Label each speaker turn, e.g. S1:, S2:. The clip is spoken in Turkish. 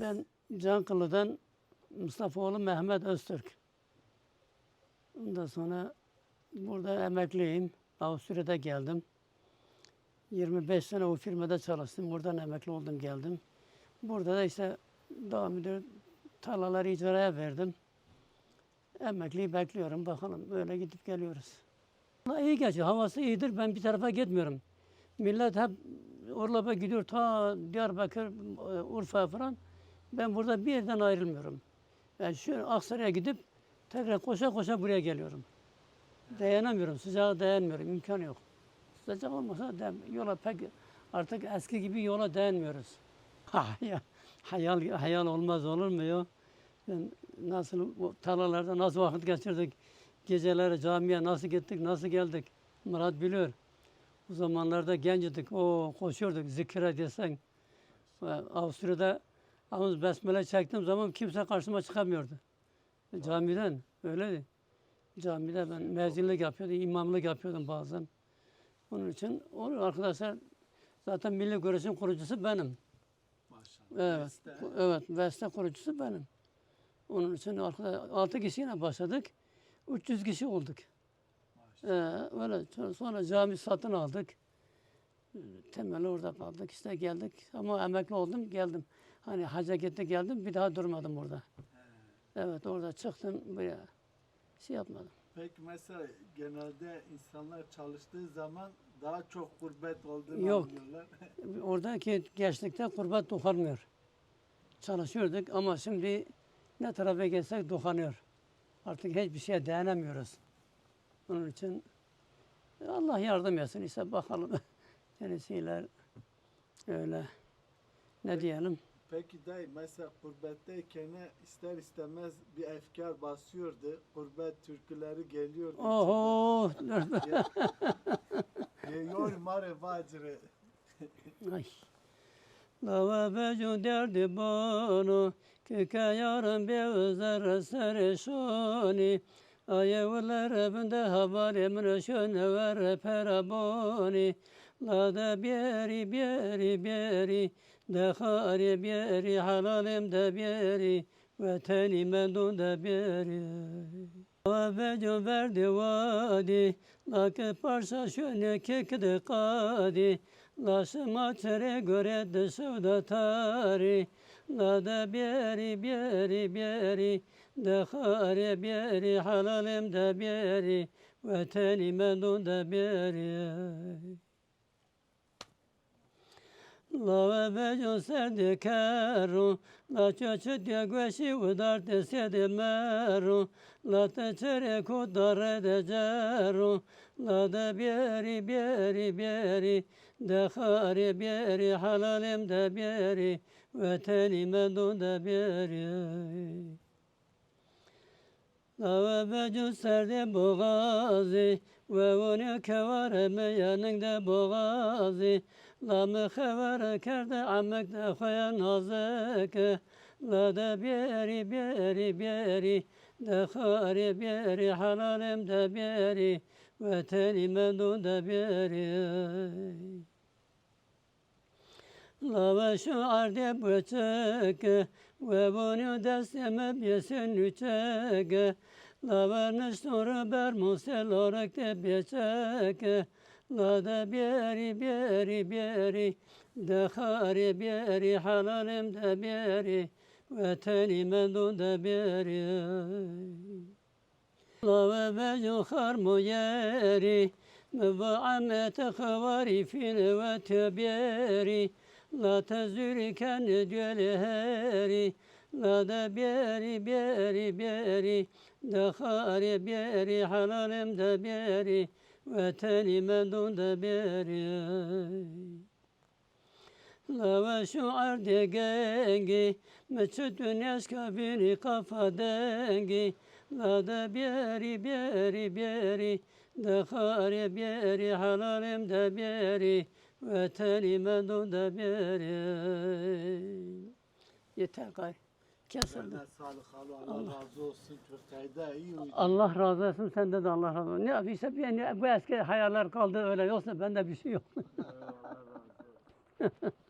S1: Ben Cankılı'dan Mustafaoğlu Mehmet Öztürk. Ondan sonra burada emekliyim. Avusturya'da geldim. 25 sene o firmada çalıştım. Buradan emekli oldum geldim. Burada da işte devam ediyor. Tarlaları icaraya verdim. Emekliyi bekliyorum. Bakalım böyle gidip geliyoruz. Vallahi iyi geçiyor. Havası iyidir. Ben bir tarafa gitmiyorum. Millet hep Urla'ya gidiyor ta Diyarbakır, Urfa falan. Ben burada bir yerden ayrılmıyorum. Ben şu Aksaray'a gidip tekrar koşa koşa buraya geliyorum. Dayanamıyorum, sıcağa dayanmıyorum, imkan yok. Sıcak olmasa da yola pek artık eski gibi yola dayanmıyoruz. Hayal, hayal, olmaz olur mu ya? Ben nasıl tarlalarda nasıl vakit geçirdik, geceleri camiye nasıl gittik, nasıl geldik. Murat biliyor. O zamanlarda gencdik, o koşuyorduk zikre desen. Avusturya'da Ağız besmele çektiğim zaman kimse karşıma çıkamıyordu. Camiden öyleydi. Camide ben mezunluk yapıyordum, imamlık yapıyordum bazen. Onun için o arkadaşlar zaten Milli Görüş'ün kurucusu benim.
S2: Maşallah.
S1: Evet,
S2: Beste.
S1: evet, Veste kurucusu benim. Onun için arkadaş, 6 kişiyle başladık. 300 kişi olduk. Ee, öyle sonra- sonra cami satın aldık. Ee, Temeli orada kaldık. işte geldik ama emekli oldum geldim. Hani hacca gitti geldim bir daha durmadım orada. Evet orada çıktım buraya. Şey yapmadım.
S2: Peki mesela genelde insanlar çalıştığı zaman daha çok gurbet olduğunu
S1: Yok.
S2: anlıyorlar.
S1: Oradaki gençlikte kurbat dokunmuyor. Çalışıyorduk ama şimdi ne tarafa geçsek dokanıyor. Artık hiçbir şeye dayanamıyoruz. Onun için Allah yardım etsin işte bakalım. Kendisiyle öyle ne diyelim.
S2: Peki dayı mesela gurbetteyken ister istemez bir efkar basıyordu. Gurbet türküleri geliyordu.
S1: Oho!
S2: Yor mare vacre.
S1: Ay. Lava becu derdi banu Kike yarın bir özer serişoni Ayevler evinde havali mürşön ver peraboni La da bieri bieri bieri Dehari bieri halalim de bieri Veteni mendun de bieri Becu verdi vadi La ke parça şöne kekde kadi. La smatere göre de sevda tari La da bieri bieri bieri Dehari bieri halalim de bieri Veteni mendun de bieri La bejo serdi keru, la çöçü diye güeşi udar de sedi meru, la te çere kudar de ceru, la de bieri bieri bieri, de khari bieri halalim de bieri, veteni mendun de bieri. La becu serdi boğazı ve onu kevare meyanında boğazı. La me kevare kerde amek de khoyan nazeke La da bieri bieri bieri de khari bieri halalim de bieri ve teni mendun de bieri La ve şu arde böçeke ve bunu desteme biesin lüçeke La ve nişnuru ber musel olarak de bieçeke La da bieri bieri bieri de khari bieri halalim de bieri ve teni mendun de bieri. La ve becu harmu yeri Mübaamete khavari fil ve teberi La tezürü kendi heri La da bieri bieri bieri De khari bieri halalim de bieri Ve teni mendun de bieri La ve şu arde gengi Meçhütün eskabini kafa dengi. La da bieri bieri bieri De khari bieri halalim de bieri Ve de bieri Yeter gayr. Kesildi.
S2: Eline sağlık Allah, Allah razı olsun. Türkiye'de iyi uydu.
S1: Allah razı olsun sende de Allah razı olsun. Ne yapıyorsa bir, bu eski hayaller kaldı öyle yoksa bende bir şey yok.
S2: Allah razı olsun.